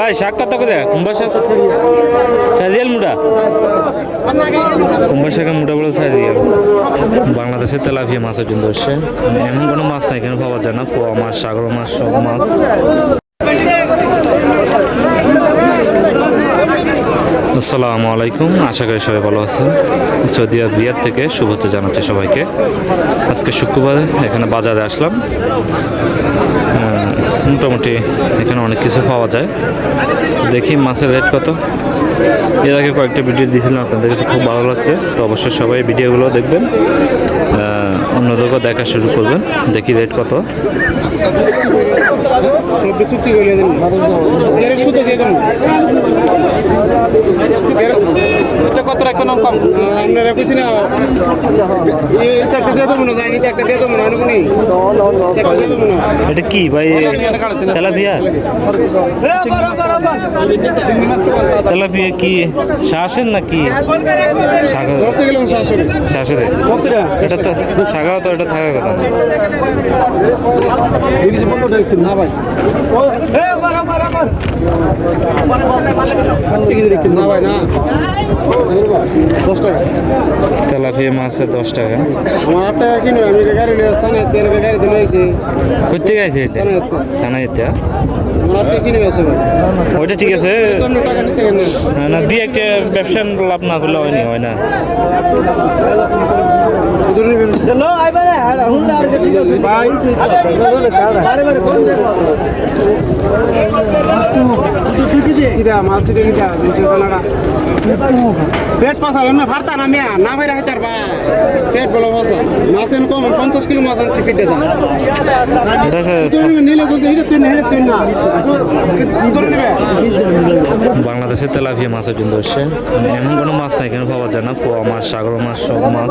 ভাই শাক কত করে কুম্ভা শাক সাজিয়াল মুড়া। কুম্ভা শাকের মুড়া বলে সাজিয়াল। বাংলাদেশের তেলাপিয়া মাছের জন্য মানে এমন কোনো মাছ না এখানে পাওয়া যায় না? পোয়া মাছ সাগর মাছ সব মাছ। আসসালামু আলাইকুম আশা করি সবাই ভালো আছেন। সৌদি আরবিয়ার থেকে শুভেচ্ছা জানাচ্ছি সবাইকে। আজকে শুক্রবার এখানে বাজারে আসলাম। আহ, মোটামুটি এখানে অনেক কিছু পাওয়া যায়। দেখি মাছের রেট কত। এর আগে কয়েকটা ভিডিও দিয়েছিলাম, আপনাদের কাছে খুব ভালো লাগছে, তো অবশ্যই সবাই ভিডিওগুলো দেখবেন। আহ, অন্যদেরকেও দেখা শুরু করবেন। দেখি রেট কত। এটা কত রাখবেন কম আপনারা কইছি না। এইটা একটা দিয়ে দেবো না যাই এটা একটা দিয়ে দেবো না অনেক একটা দিয়ে দেবো না। এটা কি ভাই? তেলাপিয়া? তেলাপিয়া কি? শাসেন নাকি? সাগর শাশুড়ি শাশুড়ি কতটা? এটা তো সাগর তো এটা থাকার কথা। না ভাই না ভাই না। দশ টাকা তেলাপিয়া মাছের দশ টাকা আমার আট টাকা কিনো আমি গাড়ি নিয়ে আসতাম তেল গাড়ি দিলে এসে করতে গেছে এটা থানা যেতে আমার আট টাকা কিনে গেছে ভাই ওইটা ঠিক আছে টাকা নিতে না, না দিয়ে একটা ব্যবসা লাভ না করলে হয়নি হয় না ভাই কিদা মাছ এটা দুইশো কানাডা। পেট পাশা এমনি ভারতা না মিয়া না ভাই রাখতে পারবা পেট বলো পাশা মাছ এন কম পঞ্চাশ কিলো মাছ আনছি ফিটে দাম এটা হচ্ছে নিলে চলতে হিরে তুই হিরে তুই না। নেবে। তেলাপিয়া মাছের জন্য মানে এমন কোনো মাছ না এখানে পাওয়া যায় না পোয়া মাছ সাগর মাছ সব মাছ।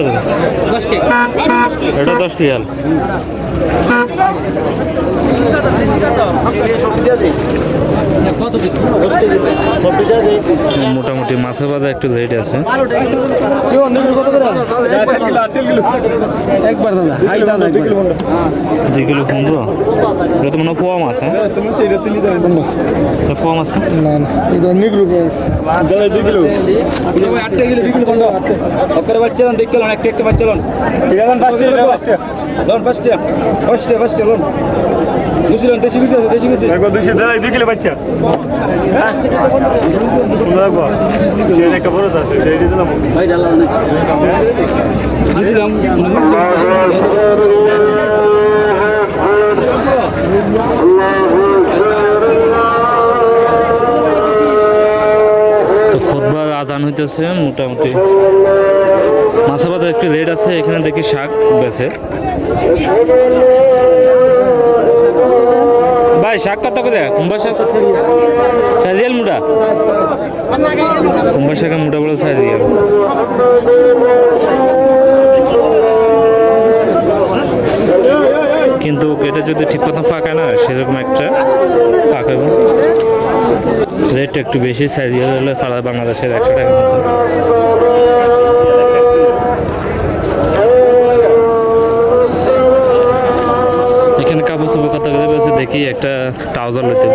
কত করে? এটা দশ রিয়াল মোটামুটি মাছের বাজার একটু রেট আছে। দুই কিলো পনেরো। এটা তো মনে হয় পোয়া মাছ হ্যাঁ? পোয়া মাছ ওকে বাচ্চা লোন দেখতে একটা একটা বাচ্চা loan first loan. First loan দেশি আছে দেশি গুছি একবার দেড়াই দুই কিলো বাচ্চা। একটা বড় আছে দিয়ে দিলাম ভাই ডালাম দিলাম তো আজান হইতেছে মোটামুটি। মাছের বাজার একটু রেট আছে এখানে দেখি শাক বেছে ভাই, শাক কত করে? কুম্ভা শাক? সাজিয়াল মুড়া? কুম্ভা শাকের মুড়া বলে সাজিয়াল। কিন্তু এটা যদি ঠিক মতো ফাঁকা না সেরকম একটা ফাঁকা এবং রেটটা একটু বেশি সাইজিয়াল হলে ফালা বাংলাদেশের একশো টাকার মতো। এখানে কাপড় চোপড় কথা করে দেখি একটা ট্রাউজার লইতে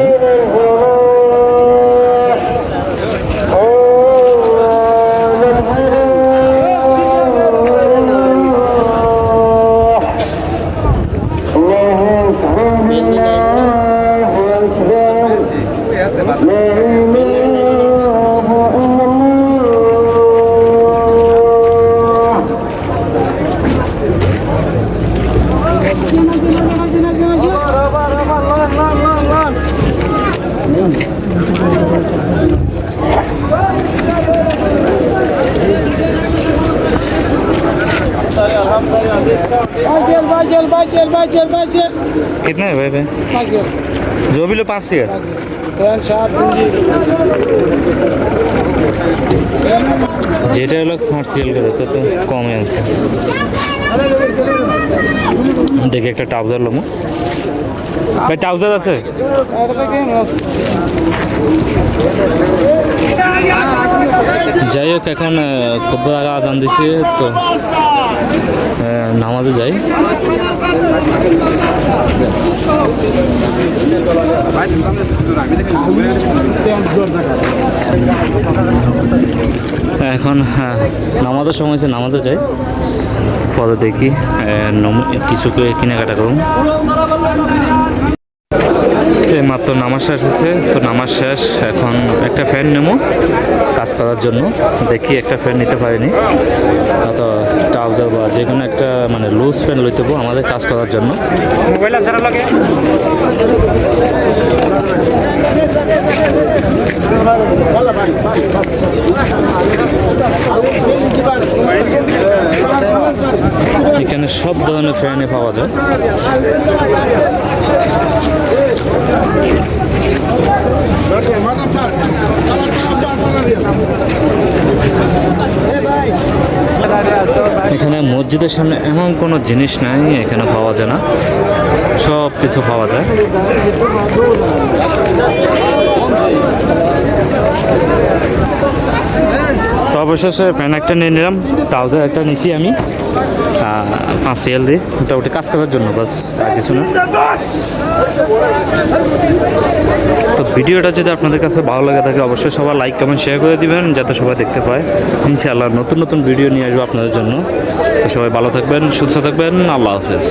হবে। बाइचल बाइचल बाइचल बाइचल बाइचल कितना है भाई भाई जो भी लो पाँच टिकट প্যান্ট শার্ট গেঞ্জি যেটা হলো কমার্শিয়াল করে তো তো কমে আছে দেখি একটা ট্রাউজার লোমো ভাই ট্রাউজার আছে যাই হোক এখন আহ, খুব আগে আদান দিছে তো আহ, নামাজে যাই। এখন হ্যাঁ নামাজের সময় হচ্ছে নামাজে যাই। পরে দেখি কিছু কেনাকাটা করুন মাত্র নামাজ শেষ হয়েছে, তো নামাজ শেষ। এখন একটা ফ্যান নেব। কাজ করার জন্য। দেখি একটা ফ্যান নিতে পারিনি। তো ট্রাউজার বা যে কোনো একটা মানে লুজ ফ্যান লইতে আমাদের কাজ করার জন্য। মোবাইল আনসার লাগে। এখানে সব ধরনের ফ্যানে পাওয়া যায়। এখানে মসজিদের সামনে এমন কোনো জিনিস নাই, এখানে পাওয়া যায় না। সব কিছু পাওয়া যায় তো অবশেষে ফ্যান একটা নিয়ে নিলাম। ট্রাউজার একটা নিছি আমি। পাঁচ সিএল দিয়ে। মোটামুটি কাজ করার জন্য, বাস, আর কিছু না। তো ভিডিওটা যদি আপনাদের কাছে ভালো লাগে থাকে, অবশ্যই সবাই লাইক কমেন্ট শেয়ার করে দিবেন, যাতে সবাই দেখতে পায়। ইনশাআল্লাহ নতুন নতুন ভিডিও নিয়ে আসব আপনাদের জন্য। তো সবাই ভালো থাকবেন, সুস্থ থাকবেন, আল্লাহ হাফেজ।